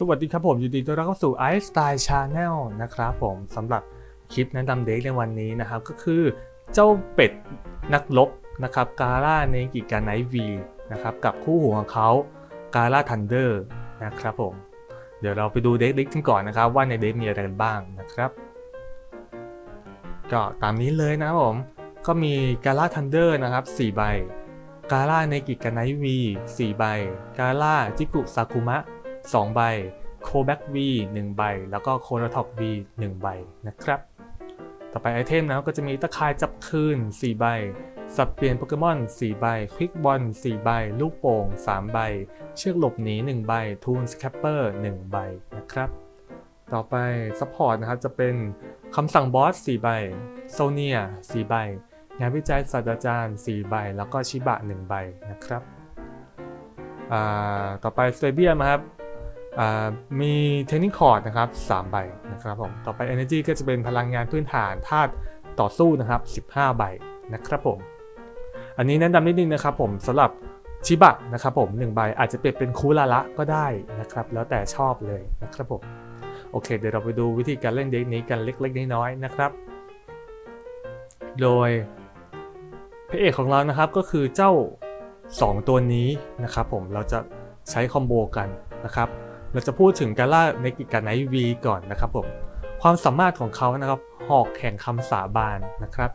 สวัสดีครับผมยินดีต้อนรับเข้าสู่ i Style Channel นะครับผมสำหรับคลิปแนะนำเด็กในวันนี้นะครับ ก็คือเจ้าเป็ดนักรบนะครับกาล่าในกิกาไนวีนะครับกับคู่หูของเขากาล่าทันเดอร์นะครับผม เดี๋ยวเราไปดูเด็กลิกกันก่อนนะครับ ว่าในเด็กมีอะไรกันบ้างนะครับ ก็ตามนี้เลยนะครับผมก็มีกาล่าทันเดอร์นะครับ4ใบกาล่าในกิกาไนวี4ใบกาล่าจิกุซากุมะ 2 ใบโคแบ็ก V 1ใบ แล้วก็โคโรท็อก V 1ใบนะครับ ต่อไปไอเทมนะก็จะมีตะขายจับคืน 4 ใบ สับเปลี่ยนโปเกมอน 4 ใบ ควิกบอล 4 ใบ ลูกโป่ง 3 ใบ เชือกหลบหนี 1 ใบ ทูนสแคปเปอร์ 1 ใบนะครับ ต่อไปซัพพอร์ตนะครับจะเป็นคำสั่งบอส 4 ใบ โซเนีย 4 ใบ งานวิจัยศาสตราจารย์ 4 ใบ แล้วก็ชิบะ 1 ใบนะครับ ต่อไปสเตเบียมครับ มีเทนนิคอร์ดนะครับ3ใบนะครับผมต่อไป Energy ก็จะเป็นพลังงานพื้นฐานธาตุต่อสู้นะครับ 15 ใบนะครับผม อันนี้แนะนำนิดนึงนะครับผมสำหรับชิบะนะครับผม1ใบอาจจะเปลี่ยนเป็นคูลาระก็ได้นะครับ แล้วแต่ชอบเลยนะครับผมโอเค เดี๋ยวเราไปดูวิธีการเล่นเด็กนี้กันเล็กๆน้อยๆนะครับ โดยพระเอกของเรานะครับก็คือเจ้า 2 ตัวนี้นะครับผมเราจะใช้คอมโบกันนะครับ เราจะพูดถึงกาล่าในกิจการไนวีก่อนนะครับผม ความสามารถของเขานะครับ หอกแข่งคำสาบานนะครับ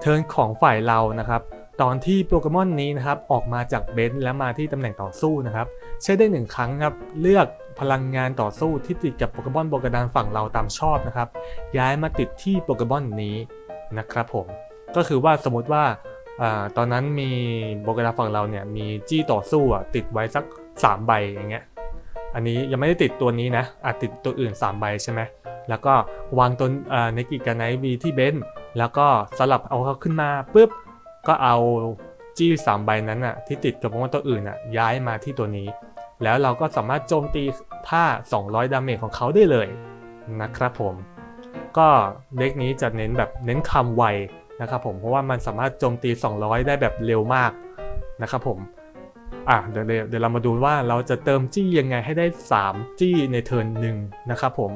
เทิร์นของฝ่ายเรานะครับ ตอนที่โปเกมอนนี้นะครับ ออกมาจากเบนซ์และมาที่ตำแหน่งต่อสู้นะครับ ใช้ได้หนึ่งครั้งครับ เลือกพลังงานต่อสู้ที่ติดกับโปเกมอนโบกดานฝั่งเราตามชอบนะครับ ย้ายมาติดที่โปเกมอนนี้นะครับผม ก็คือว่าสมมติว่าอตอนนั้นมีโบกดานฝั่งเราเนี่ยมีจี้ต่อสู้อะติดไว้สัก 3 ใบอย่างเงี้ย อันนี้ยังไม่ได้ติดตัวนี้นะอาจติดตัวอื่น 3 ใบใช่ไหมแล้วก็วางตัวในกิกาไนวีที่เบนซ์แล้วก็สลับเอาเขาขึ้นมาปุ๊บก็เอาจี้สามใบนั้นอะที่ติดกับโปเกมอนตัวอื่นอะย้ายมาที่ตัวนี้ แล้วเราก็สามารถโจมตีท่า 200 ดาเมจของเขาได้เลยนะครับผม ก็เด็กนี้จะเน้นแบบเน้นคำไวนะครับผมเพราะว่ามันสามารถโจมตี 200 ได้แบบเร็วมากนะครับผม อะเดี๋ยวเดี๋ยวเรามาดูว่าเราจะเติมจี้ยังไงให้ได้ 3 จี้ในเทิร์นหนึ่งนะครับผม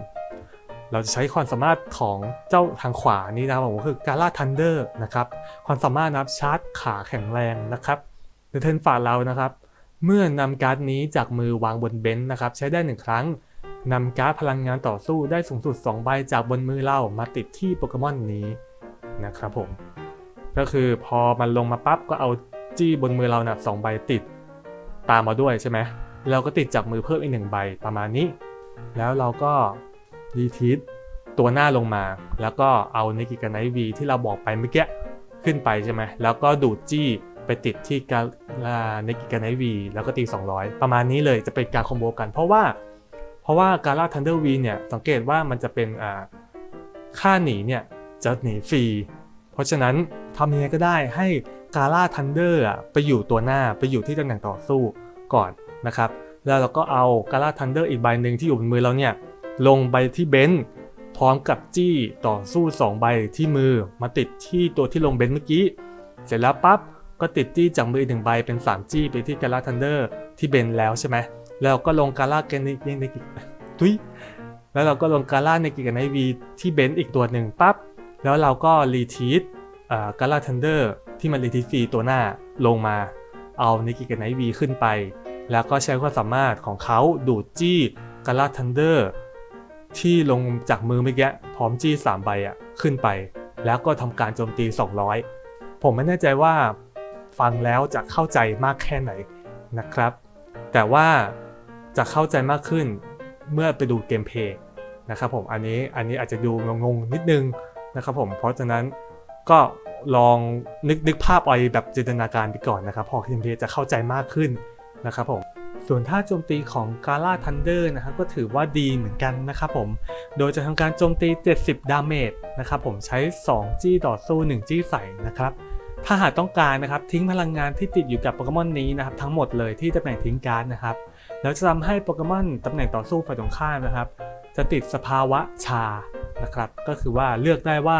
เราจะใช้ความสามารถของเจ้าทางขวานี้นะครับผมก็คือกา l าทันเดอร์นะครับ ความสามารถนับชาร์จขาแข็งแรงนะครับในเทิร์นฝ่าเรานะครับ เมื่อนำการ์ดนี้จากมือวางบนเบนช์นะครับ ใช้ได้หนึ่งครั้งนำการ์ดพลังงานต่อสู้ได้สูงสุด 2 ใบจากบนมือเรามาติดที่โปเกมอนนี้นะครับผม ก็คือพอมันลงมาปั๊บก็เอาจี้บนมือเรานะสองใบติด ตามมาด้วยใช่ไหมเราก็ติดจากมือเพิ่มอีกหนึ่งใบประมาณนี้ แล้วเราก็รีทีทตัวหน้าลงมา แล้วก็เอาเนกิกาไนวีที่เราบอกไปเมื่อกี้ขึ้นไปใช่ไหมแล้วก็ดูดจี้ไปติดที่กาเนกิกาไนวีแล้วก็ตี 200 ประมาณนี้เลยจะเป็นการคอมโบกัน เพราะว่า เพราะว่าการ่าทันเดอร์วีเนี่ยสังเกตว่ามันจะเป็นอ่าค่าหนีเนี่ยจะหนีฟรี เพราะฉะนั้นทำยังไงก็ได้ให้ กาล่าทันเดอร์ไปอยู่ตัวหน้าไปอยู่ที่ตำแหน่งต่อสู้ก่อนนะครับ แล้วเราก็เอากาล่าทันเดอร์อีกใบหนึ่งที่อยู่บนมือเราเนี่ยลงไปที่เบนซ์พร้อมกับจี้ต่อสู้ 2 ใบที่มือมาติดที่ตัวที่ลงเบนซ์เมื่อกี้ เสร็จแล้วปั๊บก็ติดจี้จากมือหนึ่งใบเป็น 3 จี้ไปที่กาล่าทันเดอร์ที่เบนซ์แล้วใช่ไหมแล้วก็ลงกาล่าเกนในในกิทุยแล้วเราก็ลงกาล่าในกิกับไนวีที่เบนซ์อีกตัวหนึ่งปั๊บแล้วเราก็รีทีทกาล่าทันเดอร์ ที่มันรีทีทฟรีตัวหน้าลงมา เอาในกิกับไนวีขึ้นไป แล้วก็ใช้ความสามารถของเขาดูดจี้กาลาทันเดอร์ที่ลงจากมือเมื่อกี้พร้อมจี้ 3 ใบอะขึ้นไป แล้วก็ทำการโจมตี 200 ผมไม่แน่ใจว่าฟังแล้วจะเข้าใจมากแค่ไหนนะครับ แต่ว่าจะเข้าใจมากขึ้นเมื่อไปดูเกมเพย์นะครับผมอันนี้อันนี้อาจจะดูงงๆนิดนึงนะครับผมเพราะฉะนั้นก็ ลองนึกนึกภาพเอาแบบจินตนาการไปก่อนนะครับ พอเกมเพจะเข้าใจมากขึ้นนะครับผมส่วนท่าโจมตีของกาล่าทันเดอร์นะครับก็ถือว่าดีเหมือนกันนะครับผมโดยจะทำการโจมตี 70 ดาเมจนะครับผมใช้ 2 จี้ต่อสู้ 1 จี้ใส่นะครับถ้าหากต้องการนะครับทิ้งพลังงานที่ติดอยู่กับโปเกมอนนี้นะครับทั้งหมดเลยที่ตำแหน่งทิ้งการ์ดนะครับแล้วจะทำให้โปเกมอนตำแหน่งต่อสู้ฝ่ายตรงข้ามนะครับ จะติดสภาวะชา นะครับ ก็คือว่าเลือกได้ว่า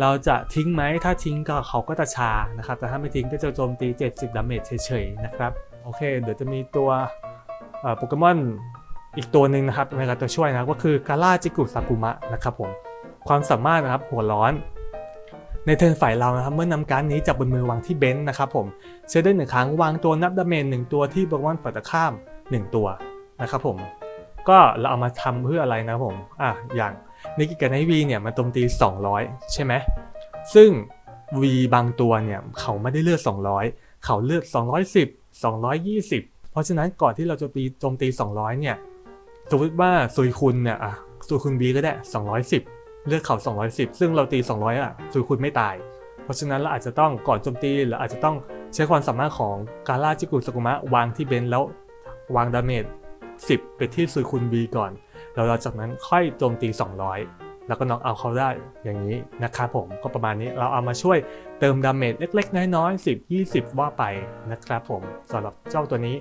เราจะทิ้งไหมถ้าทิ้งก็เขาก็จะชานะครับ แต่ถ้าไม่ทิ้งก็จะโจมตี 70ดาเมจเฉยๆนะครับ โอเค เดี๋ยวจะมีตัวโปเกมอนอีกตัวหนึ่งนะครับในการตัวช่วยนะก็คือการ่าจิกุซากุมะนะครับผมความสามารถนะครับหัวร้อนในเทิร์นฝ่ายเรานะครับเมื่อนำการนี้จากบนมือวางที่เบนซ์นะครับผมใช้ได้หนึ่งครั้งวางตัวนับดาเมจหนึ่งตัวที่โปเกมอนฝ่ายตรงข้าม 1 ตัวนะครับผมก็เราเอามาทำเพื่ออะไรนะผมอะอย่าง นิกิกาไนวีเนี่ยมันโจมตี 200 ใช่ไหมซึ่ง V บางตัวเนี่ยเขาไม่ได้เลือด 200 เขาเลือด 210 220 เพราะฉะนั้นก่อนที่เราจะตีโจมตี 200 เนี่ยสมมติว่าซุยคุณเนี่ยอะซุยคุณ B ก็ได้ 210 เลือดเขา 210 ซึ่งเราตี 200 อะซุยคุณไม่ตาย เพราะฉะนั้นเราอาจจะต้องก่อนโจมตีหรืออาจจะต้องใช้ความสามารถของกาล่าจิกุสกุมะวางที่เบนแล้ววางดาเมจ10 ไปที่ซุยคุณ B ก่อน แล้วเราจากนั้นค่อยโจมตี 200 แล้วก็น็อกเอาเขาได้อย่างนี้นะครับผมก็ประมาณนี้เราเอามาช่วยเติมดาเมจเล็กๆ น้อยๆ 10 20 ว่าไปนะครับผมสำหรับเจ้าตัวนี้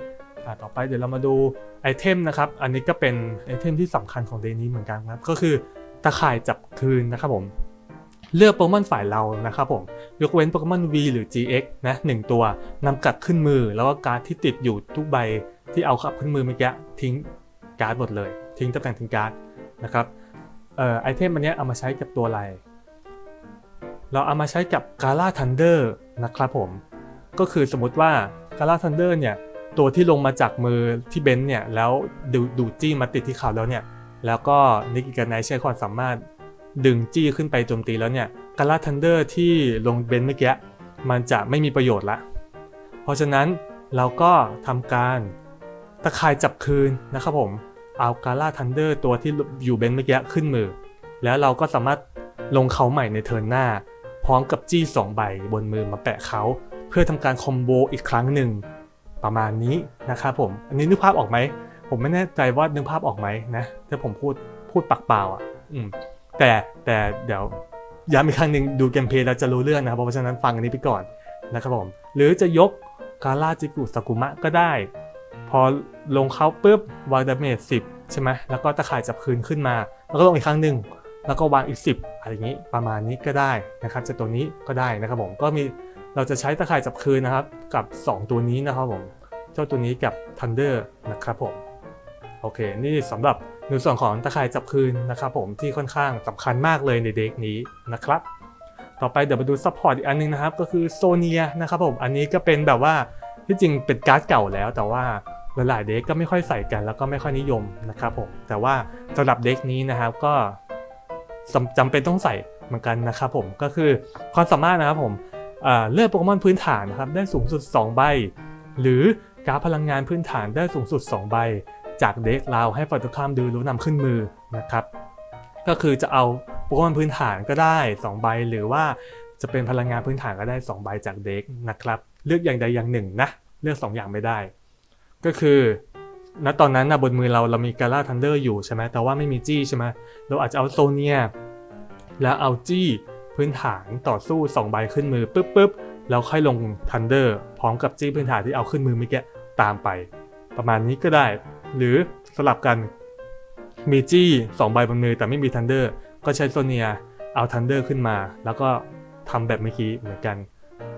ต่อไปเดี๋ยวเรามาดูไอเทมนะครับ อันนี้ก็เป็นไอเทมที่สำคัญของเดนนี้เหมือนกันครับ ก็คือตะข่ายจับคืนนะครับผม เลือกโปเกมอนฝ่ายเรานะครับผม ยกเว้นโปเกมอน V หรือ GX นะหนึ่งตัวนำกลับขึ้นมือ แล้วก็การ์ดที่ติดอยู่ทุกใบที่เอาขับขึ้นมือเมื่อกี้ทิ้งการ์ดหมดเลย ทิ้งตำแหน่งทิ้งการ์ดนะครับเอ่อไอเทมอันนี้เอามาใช้กับตัวอะไร เราเอามาใช้กับกา l า Thunder นะครับผม ก็คือสมมติว่ากา l า Thunder เนี่ยตัวที่ลงมาจากมือที่เบนซ์เนี่ยแล้วดูดูจี้มาติดที่เขาแล้วเนี่ยแล้วก็นิกิกันไนใช้ความสามารถดึงจี้ขึ้นไปโจมตีแล้วเนี่ยกา l า Thunder ที่ลงเบนซ์เมื่อกี้มันจะไม่มีประโยชน์ละ เพราะฉะนั้นเราก็ทำการตะข่ายจับคืนนะครับผม อากา l า Thunder ตัวที่อยู่เบนเมื่อกี้ขึ้นมือ แล้วเราก็สามารถลงเขาใหม่ในเทิร์นหน้า พร้อมกับจี้2ใบบนมือมาแปะเขาเพื่อทำการคอมโบอีกครั้งหนึ่งประมาณนี้นะครับผม อันนี้นึกภาพออกไหม ผมไม่แน่ใจว่านึกภาพออกไหมนะถ้าผมพูดพูดปากเปล่าอะ อืม แต่แต่เดี๋ยวย้ำอีกครั้งหนึ่งดูเกมเพลย์แล้วจะรู้เรื่องนะครับเพราะฉะนั้นฟังอันนี้ไปก่อนนะครับผม หรือจะยกกา l าจิกุสกุมะก็ได้ พอลงเขาปุ๊บวางดาเมจ10ใช่ไหมแล้วก็ตะข่ายจับคืนขึ้นมา แล้วก็ลงอีกครั้งหนึ่งแล้วก็วางอีก 10 อะไรอย่างนี้ประมาณนี้ก็ได้นะครับจากตัวนี้ก็ได้นะครับผมก็มีเราจะใช้ตะข่ายจับคืนนะครับ กับ 2 ตัวนี้นะครับผมเจ้าตัวนี้กับ Thunder นะครับผมโอเค นี่สำหรับในส่วนของตะข่ายจับคืนนะครับผมที่ค่อนข้างสำคัญมากเลยในเด็กนี้นะครับ ต่อไปเดี๋ยวมาดูซัพพอร์ตอีกอันนึงนะครับ ก็คือโซเนียนะครับผมอันนี้ก็เป็นแบบว่า ที่จริงเป็นการ์ดเก่าแล้ว แต่ว่าหลายๆเด็กก็ไม่ค่อยใส่กันแล้วก็ไม่ค่อยนิยมนะครับผมแต่ว่าสำหรับเด็กนี้นะครับก็จำจำเป็นต้องใส่เหมือนกันนะครับผมก็คือความสามารถนะครับผมเลือกโปเกมอนพื้นฐานนะครับได้สูงสุด 2 ใบ หรือการดพลังงานพื้นฐานได้สูงสุด 2 ใบ จากเด็กเราให้ฝ่ายตรงข้ามดูรู้นำขึ้นมือนะครับ ก็คือจะเอาโปเกมอนพื้นฐานก็ได้ 2 ใบ หรือว่าจะเป็นพลังงานพื้นฐานก็ได้ 2 ใบจากเด็กนะครับ เลือกอย่างใดอย่างหนึ่งนะ เลือก2ออย่างไม่ได้ ก็คือณตอนนั้นนะบนมือเราเรามีกาล่าทันเดอร์อยู่ใช่ไหมแต่ว่าไม่มีจี้ใช่ไหมเราอาจจะเอาโซเนียแล้วเอาจี้พื้นฐานต่อสู้2ใบขึ้นมือปุ๊บปุ๊บแล้วค่อยลงทันเดอร์พร้อมกับจี้พื้นฐานที่เอาขึ้นมือเมื่อกี้ตามไป ประมาณนี้ก็ได้ หรือสลับกันมีจี้2ใบบนมือแต่ไม่มีทันเดอร์ก็ใช้โซเนียเอาทันเดอร์ขึ้นมา แล้วก็ทำแบบเมื่อกี้เหมือนกัน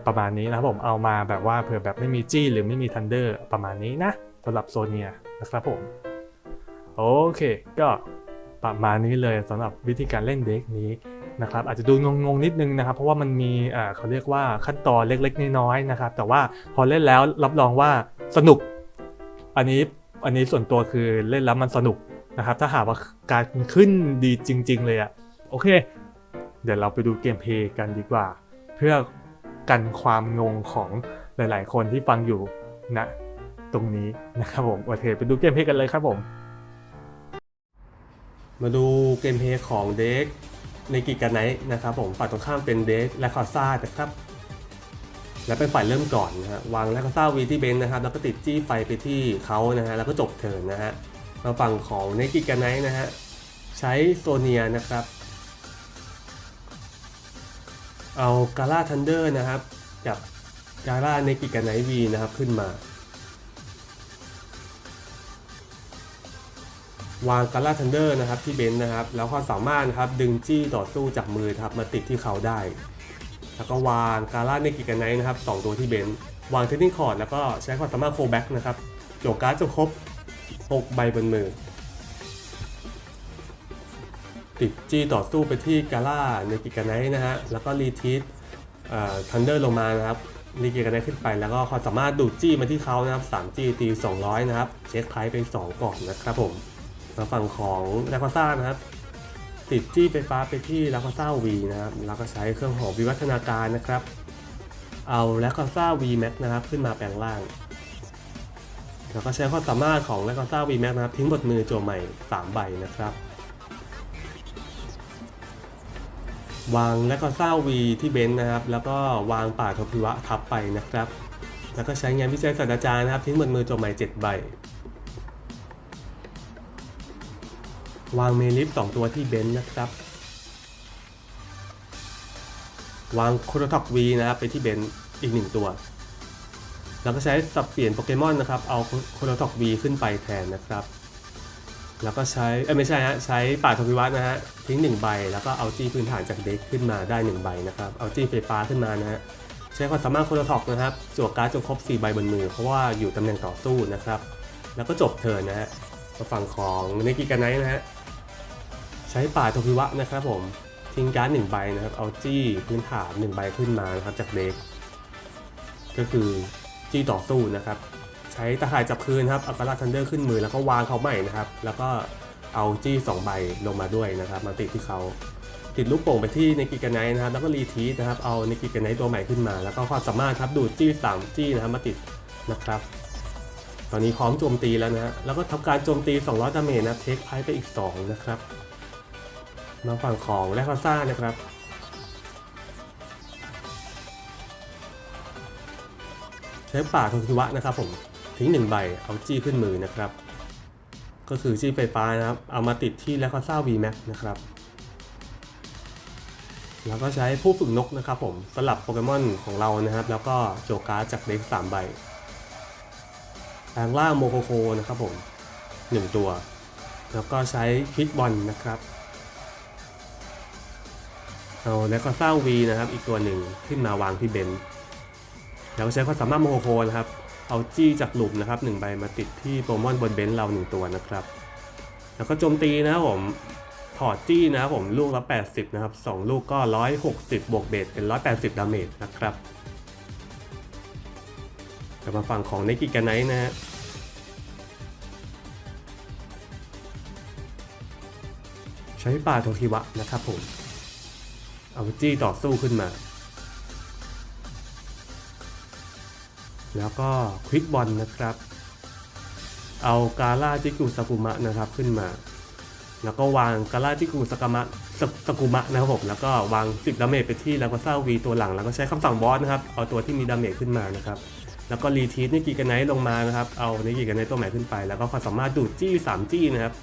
ประมาณนี้นะครับผมเอามาแบบว่าเผื่อแบบไม่มีจี้หรือไม่มีทันเดอร์ประมาณนี้นะสำหรับโซเนียนะครับผมโอเค ก็ประมาณนี้เลยสำหรับวิธีการเล่นเด็กนี้นะครับอาจจะดูงงๆนิดนึงนะครับ เพราะว่ามันมีอ่าเขาเรียกว่าขั้นตอนเล็กๆน้อยๆนะครับ แต่ว่าพอเล่นแล้วรับรองว่าสนุก อันนี้อันนี้ส่วนตัวคือเล่นแล้วมันสนุกนะครับ ถ้าหากว่าการขึ้นดีจริง ๆ เลยอะโอเค เดี๋ยวเราไปดูเกมเพย์กันดีกว่า เพื่อ กันความงงของหลาย ๆ คนที่ฟังอยู่ณตรงนี้นะครับผมโอเคไปดูเกมเพลย์กันเลยครับผม มาดูเกมเพลย์ของเด็กในกิกันไนท์นะครับผมฝ่ายตรงข้ามเป็นเด็กและคอซ่านะครับ และเป็นฝ่ายเริ่มก่อนนะฮะวางและคอซ่าวีที่เบนนะครับ แล้วก็ติดจี้ไฟไปที่เขานะฮะแล้วก็จบเทิร์นนะฮะมาฝั่งของเนกิกันไนท์นะฮะใช้โซเนียนะครับ เอากา l าทันเดอร์นะครับ กับกา l าเนกิกันไนท์วีนะครับขึ้นมา วางกา l าทันเดอร์นะครับที่เบนซ์นะครับ แล้วความสามารถนะครับดึงจี้ต่อสู้จากมือครับมาติดที่เขาได้ แล้วก็วางกา l าเนกิกันไนท์นะครับสองตัวที่เบนซ์วางเทนนิงคอร์ดแล้วก็ใช้ความสามารถโฟแบ็กนะครับโจกการ์ดจนครบ6ใบบนมือ ติดจี้ต่อสู้ไปที่กาล่าในกิกาไนท์นะฮะ แล้วก็รีทีสทันเดอร์ลงมานะครับรีกิกาไนท์ขึ้นไป แล้วก็ความสามารถดูดจี้มาที่เขานะครับ3จี้ตี 200 นะครับ เช็คไพรส์ไป 2 ก่อนนะครับผมมาฝั่งของแลคาซ่านะครับ ติดจี้ไฟฟ้าไปที่แลคาซ่าวีนะครับ แล้วก็ใช้เครื่องหอมวิวัฒนาการนะครับ เอาแลคาซ่า V Max นะครับขึ้นมาแปลงร่างแล้วก็ใช้ความสามารถของแลคาซ่า V Max นะครับทิ้งบทมือโจมใหม่ 3 ใบนะครับ วางแลคาซ่า V ที่เบนซ์นะครับ แล้วก็วางป่าทพิวะทับไปนะครับ แล้วก็ใช้งานวิจัยศาสตราจารย์นะครับ ทิ้งบทมือจมใหม่7ใบ วางเมลิฟ2ตัวที่เบนซ์นะครับ วางโคโรท็อกวีนะครับไปที่เบนซ์อีกหนึ่งตัว แล้วก็ใช้สับเปลี่ยนโปเกมอนนะครับ เอาโคโรท็อกวีขึ้นไปแทนนะครับ แล้วก็ใช้เอ้ไม่ใช่ฮะใช้ป่าทวิวัฒนะฮะทิ้งหนึ่งใบแล้วก็เอาจี้พื้นฐานจากเด็กขึ้นมาได้หนึ่งใบนะครับเอาจี้ไฟฟ้าขึ้นมานะฮะใช้ความสามารถโคโรท็อกนะครับจั่วการ์ดจนครบ4ใบบนมือเพราะว่าอยู่ตำแหน่งต่อสู้นะครับ แล้วก็จบเทิร์นนะฮะมาฝั่งของเนกิกาไนท์นะฮะใช้ป่าทวิวะนะครับผมทิ้งการ์ดหนึ่งใบนะครับเอาจี้พื้นฐานหนึ่งใบขึ้นมานะครับจากเด็กก็คือจี้ต่อสู้นะครับ ใช้ตะข่ายจับคืนครับเอากาลาทันเดอร์ขึ้นมือแล้วก็วางเขาใหม่นะครับ แล้วก็เอาจี้สองใบลงมาด้วยนะครับ มาติดที่เขาติดลูกโป่งไปที่เนกิกไนท์นะครับ แล้วก็รีทีสนะครับ เอาเนกิกไนท์ตัวใหม่ขึ้นมา แล้วก็ความสามารถครับดูดจี้สามจี้นะครับมาติดนะครับ ตอนนี้พร้อมโจมตีแล้วนะฮะแล้วก็ทำการโจมตี 200ดาเมจนะเทคไพ่ไปอีก 2 นะครับมาฝั่งของแลคาซ่านะครับใช้ป่าททิวะนะครับผม ทิ้งหนึ่งใบเอาจี้ขึ้นมือนะครับ ก็คือจี้ไฟฟ้านะครับ เอามาติดที่แลคาซ่า V Max นะครับ แล้วก็ใช้ผู้ฝึกนกนะครับผมสลับโปเกมอนของเรานะครับ แล้วก็โจการ์ดจากเด็กสามใบแปลงร่างโมโคโคนะครับผมหนึ่งตัว แล้วก็ใช้คิดบอลนะครับเอาแล้วก็สร้าง V นะครับ อีกตัวหนึ่งขึ้นมาวางที่เบนแล้วใช้ความสามารถโมโหโคนะครับ เอาจี้จากหลุมนะครับหนึ่งใบมาติดที่โปรโมอนบนเบนซ์เราหนึ่งตัวนะครับ แล้วก็โจมตีนะครับผมถอดจี้นะครับผมลูกละ 80 นะครับ 2 ลูกก็ 160 บวกเบสเป็น 180 ดาเมจนะครับกลับมาฝั่งของเนกิกาไนท์นะฮะใช้ป่าโทคิวะนะครับผม เอาจี้ต่อสู้ขึ้นมา แล้วก็ควิกบอลนะครับ เอากาล่าจิกุสกุมะนะครับขึ้นมา แล้วก็วางกาล่าจิกุสกามะสสกุมะนะครับผมแล้วก็วาง10ดาเมจไปที่แล้วก็เศร้าวีตัวหลัง แล้วก็ใช้คำสั่งบอสนะครับ เอาตัวที่มีดาเมจขึ้นมานะครับ แล้วก็รีทีสนิกิกันไนท์ลงมานะครับ เอานิกิกันไนท์ตัวใหม่ขึ้นไป แล้วก็ความสามารถดูดจี้3จี้นะครับ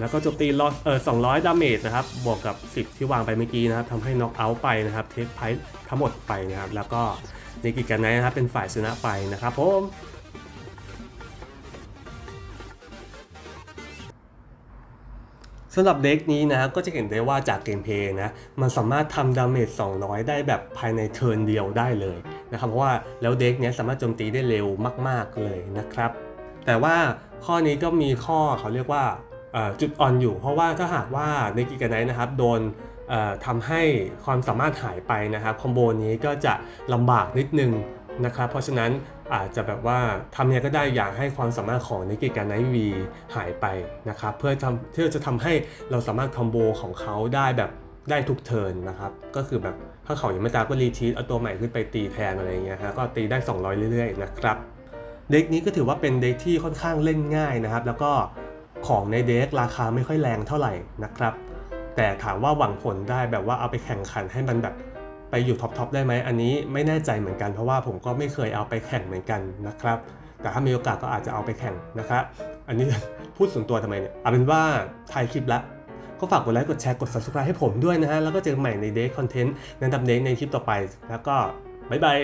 แล้วก็โจมตีลอสเออ200ดาเมจนะครับ บวกกับ 10 ที่วางไปเมื่อกี้นะครับทำให้น็อกเอาท์ไปนะครับ เทคไพท์ทั้งหมดไปนะครับ แล้วก็ในกิจการไนท์นะครับ เป็นฝ่ายชนะไปนะครับผมสำหรับเด็กนี้นะก็จะเห็นได้ว่าจากเกมเพย์นะมันสามารถทำดาเมจ 200 ได้แบบภายในเทิร์นเดียวได้เลยนะครับเพราะว่าแล้วเด็กเนี้ยสามารถโจมตีได้เร็วมาก ๆเลยนะครับ แต่ว่าข้อนี้ก็มีข้อเขาเรียกว่า จุดอ่อนอยู่ เพราะว่าถ้าหากว่าในกิกไนท์นะครับโดนทำให้ความสามารถหายไปนะครับคอมโบนี้ก็จะลำบากนิดนึงนะครับเพราะฉะนั้นอาจจะแบบว่าทำยังไงก็ได้อยากให้ความสามารถของในกิกาไนท์วีหายไปนะครับเพื่อทำเพื่อจะทำให้เราสามารถคอมโบของเขาได้แบบได้ทุกเทิร์นนะครับก็คือแบบถ้าเขายังไม่ตายก็รีทีสเอาตัวใหม่ขึ้นไปตีแทนอะไรเงี้ยฮะก็ตีได้ 200 เรื่อยๆนะครับเด็กนี้ก็ถือว่าเป็นเด็กที่ค่อนข้างเล่นง่ายนะครับ แล้วก็ ของในเด็กราคาไม่ค่อยแรงเท่าไหร่นะครับ แต่ถามว่าหวังผลได้แบบว่าเอาไปแข่งขันให้มันแบบไปอยู่ท็อปๆได้ไหมอันนี้ไม่แน่ใจเหมือนกันเพราะว่าผมก็ไม่เคยเอาไปแข่งเหมือนกันนะครับ แต่ถ้ามีโอกาสก็อาจจะเอาไปแข่งนะครับ อันนี้พูดส่วนตัวทำไมเนี่ยเอาเป็นว่าถ่ายคลิปละก็ฝากกดไลค์กดแชร์กด subscribe ให้ผมด้วยนะฮะ แล้วก็เจอกันใหม่ในเด็กคอนเทนต์แนะนำเด็กในคลิปต่อไป แล้วก็บ๊ายบาย